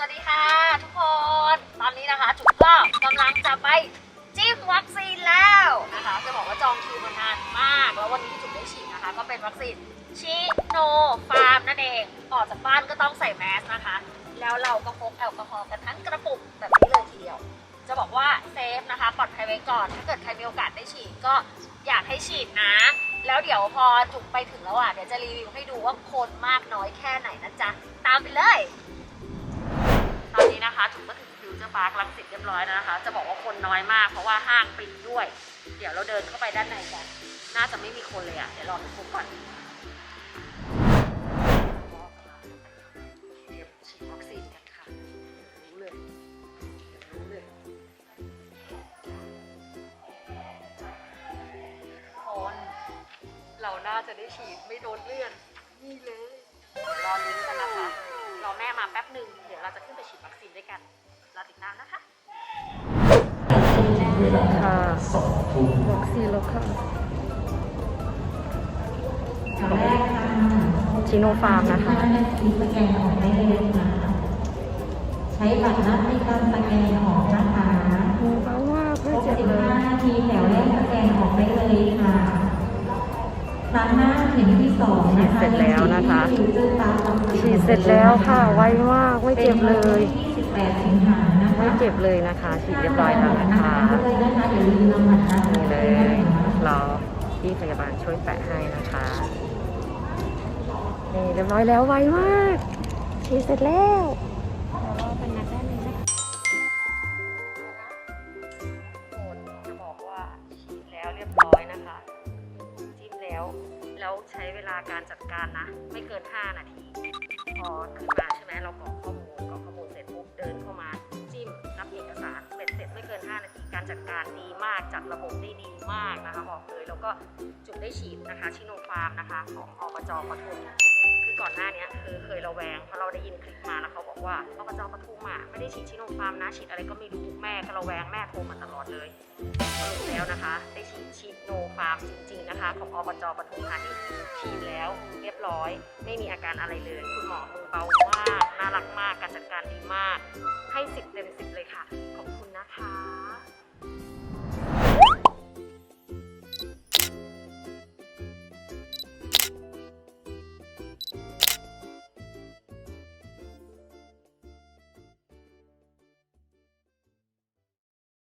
วัสดีค่ะทุกคน ตอนนี้นะคะจุ๋มก็กำลังจะไปจิ้มวัคซีนแล้วนะคะ จะบอกว่าจองคิวมานานมาก แล้ววันนี้จุ๋มได้ฉีดนะคะ ก็เป็นวัคซีนชิโนฟาร์มนั่นเอง ออกจากบ้านก็ต้องใส่แมสนะคะ แล้วเราก็พกแอลกอฮอล์กันทั้งกระปุกแบบนี้เลยทีเดียว จะบอกว่าเซฟนะคะปลอดภัยไว้ก่อน ถ้าเกิดใครมีโอกาสได้ฉีดก็อยากให้ฉีดนะ แล้วเดี๋ยวพอจุ๋มไปถึงแล้วอะเดี๋ยวจะรีวิวให้ดูว่าคนมากน้อยแค่ไหนนะจ๊ะ ตามไปเลย นะคะจุ๋มก็ถึงฟิวเจอร์พาร์คลังสิตเรียบร้อยแล้วนะคะ จะบอกว่าคนน้อยมากเพราะว่าห้างปิดด้วย เดี๋ยวเราเดินเข้าไปด้านในกัน น่าจะไม่มีคนเลยอะเดี๋ยวรอทุกคนก่อนเตรียมฉีดวัคซีนกันค่ะรู้เลยรู้เลยคนเราน่าจะได้ฉีดไม่โดนเลื่อนนี่เลยรอลุ้น แม่มาแป๊บหนึ่งเดี๋ยวเราจะขึ้นไปฉีดวัคซีนด้วยกันรอติดตามนะคะค่ะวัคซีนแล้วค่ะชิโนฟาร์มนะคะมีสแกนออกได้เลยค่ะใช้บัตรนัดในการสแกนออกนะคะ เบามากไม่เจ็บเลย 65นาทีแถวแรกสแกนออกได้เลยค่ะ ครั้งหน้าเข็มที่สองนะคะฉีดเสร็จแล้วนะคะฟิวเจอร์ตาร์ฉีดเสร็จแล้วค่ะ ไวมาก ไม่เจ็บเลยเป็นวันที่28สิงหานะคะไม่เจ็บเลยนะคะ ฉีดเรียบร้อยแล้วนะคะเลยนะคะอย่าลืมนำบัตรนัดนี่เลด้วยยนะคะรอพี่พยาบาลช่วยแปะให้นะคะ นี่เรียบร้อยแล้วไวมาก ฉีดเสร็จแล้ว เวลาการจัดการนะ ไม่เกิน 5 นาที พอขึ้นมาใช่ไหมเรากรอกข้อมูลกรอกข้อมูลเสร็จปุ๊บเดินเข้ามาจิ้มรับเอกสารเบ็ดเสร็จไม่เกิน 5 นาที การจัดการดีมากจัดระบบได้ดีมากนะคะบอกเลยแล้วก็จุดได้ฉีดนะคะชิโนฟาร์มนะคะ ของอบจปทุมคือก่อนหน้านี้คือเคยระแวงเพราะเราได้ยินคลิปมาแล้วเขาบอกว่าอบจปทุมอะไม่ได้ฉีดชิโนฟาร์มนะฉีดอะไรก็ไม่รู้แม่ก็ระแวงแม่โทรมาตลอดเลยสรุปแล้วนะคะ ได้ฉีดฉีดโนามจริง ๆนะคะ ของอบจปทุมธานีฉีดแล้วเรียบร้อย ไม่มีอาการอะไรเลย คุณหมอมือเบามาก น่ารักมาก การจัดการดีมาก ให้สิบเต็มสิบเลยค่ะ ขอบคุณนะคะ